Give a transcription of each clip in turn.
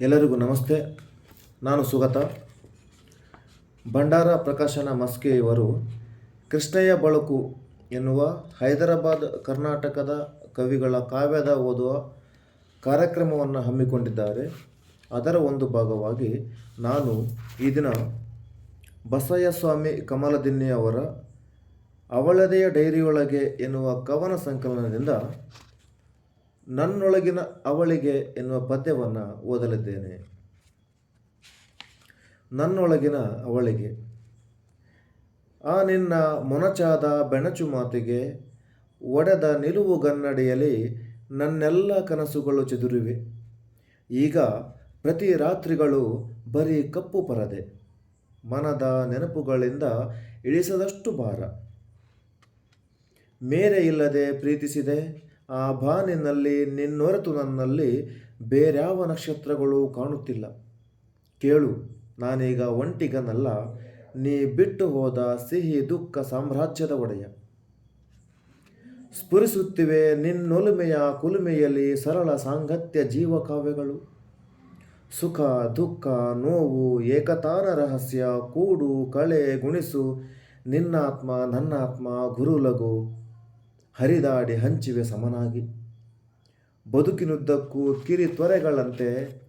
ಎಲ್ಲರಿಗೂ ನಮಸ್ತೆ. ನಾನು ಸುಗತ. ಭಂಡಾರ ಪ್ರಕಾಶನ ಮಸ್ಕೆಯವರು ಕೃಷ್ಣಯ್ಯ ಬಳಕು ಎನ್ನುವ ಹೈದರಾಬಾದ್ ಕರ್ನಾಟಕದ ಕವಿಗಳ ಕಾವ್ಯದ ಓದುವ ಕಾರ್ಯಕ್ರಮವನ್ನು ಹಮ್ಮಿಕೊಂಡಿದ್ದಾರೆ. ಅದರ ಒಂದು ಭಾಗವಾಗಿ ನಾನು ಈ ದಿನ ಬಸಯ್ಯಸ್ವಾಮಿ ಕಮಲದಿನ್ನಿ ಅವರ ಅವಳದೆಯ ಡೈರಿಯೊಳಗೆ ಎನ್ನುವ ಕವನ ಸಂಕಲನದಿಂದ ನನ್ನೊಳಗಿನ ಅವಳಿಗೆ ಎನ್ನುವ ಪದ್ಯವನ್ನು ಓದಲಿದ್ದೇನೆ. ನನ್ನೊಳಗಿನ ಅವಳಿಗೆ. ಆ ನಿನ್ನ ಮೊನಚಾದ ಬೆಣಚು ಮಾತಿಗೆ ಒಡೆದ ನಿಲುವುಗನ್ನಡಿಯಲ್ಲಿ ನನ್ನೆಲ್ಲ ಕನಸುಗಳು ಚದುರಿವೆ. ಈಗ ಪ್ರತಿ ರಾತ್ರಿಗಳು ಬರೀ ಕಪ್ಪು ಪರದೆ, ಮನದ ನೆನಪುಗಳಿಂದ ಇಳಿಸದಷ್ಟು ಭಾರ. ಮೇರೆ ಇಲ್ಲದೆ ಪ್ರೀತಿಸಿದೆ ಆ ಬಾನಿನಲ್ಲಿ ನಿನ್ನೊರೆತು ನನ್ನಲ್ಲಿ ಬೇರ್ಯಾವ ನಕ್ಷತ್ರಗಳು ಕಾಣುತ್ತಿಲ್ಲ. ಕೇಳು, ನಾನೀಗ ಒಂಟಿಗನಲ್ಲ, ನೀ ಬಿಟ್ಟು ಹೋದ ಸಿಹಿ ದುಃಖ ಸಾಮ್ರಾಜ್ಯದ ಒಡೆಯ. ಸ್ಫುರಿಸುತ್ತಿವೆ ನಿನ್ನೊಲುಮೆಯ ಕುಲುಮೆಯಲ್ಲಿ ಸರಳ ಸಾಂಗತ್ಯ ಜೀವಕಾವ್ಯಗಳು. ಸುಖ, ದುಃಖ, ನೋವು, ಏಕತಾನ ರಹಸ್ಯ, ಕೂಡು, ಕಳೆ, ಗುಣಿಸು, ನಿನ್ನಾತ್ಮ, ನನ್ನಾತ್ಮ, ಗುರುಲಗು. ಹರಿದಾಡಿ ಹಂಚಿವೆ ಸಮನಾಗಿ. ಬದುಕಿನುದ್ದಕ್ಕೂ ಕಿರಿ ತ್ವರೆಗಳಂತೆ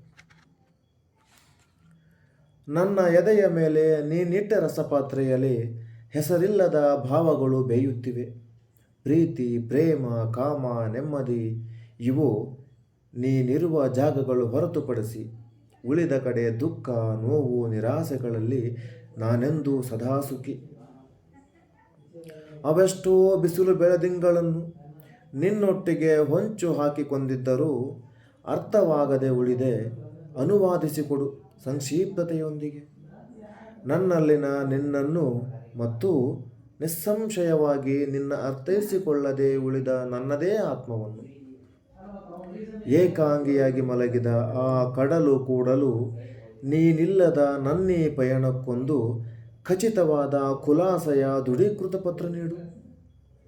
ನನ್ನ ಎದೆಯ ಮೇಲೆ ನೀನಿಟ್ಟ ರಸಪಾತ್ರೆಯಲ್ಲಿ ಹೆಸರಿಲ್ಲದ ಭಾವಗಳು ಬೇಯುತ್ತಿವೆ. ಪ್ರೀತಿ, ಪ್ರೇಮ, ಕಾಮ, ನೆಮ್ಮದಿ ಇವು ನೀನಿರುವ ಜಾಗಗಳು ಹೊರತುಪಡಿಸಿ ಉಳಿದ ಕಡೆ ದುಃಖ, ನೋವು, ನಿರಾಸೆಗಳಲ್ಲಿ ನಾನೆಂದೂ ಸದಾ ಸುಖಿ. ಅವೆಷ್ಟೋ ಬಿಸಿಲು ಬೆಳೆದಿಂಗಳನ್ನು ನಿನ್ನೊಟ್ಟಿಗೆ ಹೊಂಚು ಹಾಕಿಕೊಂಡಿದ್ದರೂ ಅರ್ಥವಾಗದೆ ಉಳಿದೆ. ಅನುವಾದಿಸಿಕೊಡು ಸಂಕ್ಷಿಪ್ತತೆಯೊಂದಿಗೆ. ನನ್ನಲ್ಲಿನ ನಿನ್ನನ್ನು ಮತ್ತು ನಿಸ್ಸಂಶಯವಾಗಿ ನಿನ್ನ ಅರ್ಥೈಸಿಕೊಳ್ಳದೆ ಉಳಿದ ನನ್ನದೇ ಆತ್ಮವನ್ನು ಏಕಾಂಗಿಯಾಗಿ ಮಲಗಿದ ಆ ಕಡಲು ಕೂಡಲು ನೀನಿಲ್ಲದ ನನ್ನೀ ಪಯಣಕ್ಕೊಂದು ಖಚಿತವಾದ ಖುಲಾಸೆಯ ದೃಢೀಕೃತ ಪತ್ರ ನೀಡು.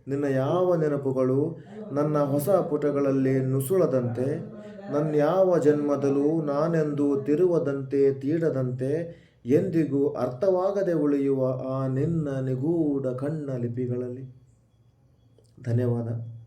ನಿನ್ನ ಯಾವ ನೆನಪುಗಳು ನನ್ನ ಹೊಸ ಪುಟಗಳಲ್ಲಿ ನುಸುಳದಂತೆ ನನ್ನ ಯಾವ ಜನ್ಮದಲ್ಲೂ ನಾನೆಂದು ತಿರುವದಂತೆ ತೀಡದಂತೆ, ಎಂದಿಗೂ ಅರ್ಥವಾಗದೆ ಉಳಿಯುವ ಆ ನಿನ್ನ ನಿಗೂಢ ಕಣ್ಣ ಲಿಪಿಗಳಲ್ಲಿ. ಧನ್ಯವಾದ.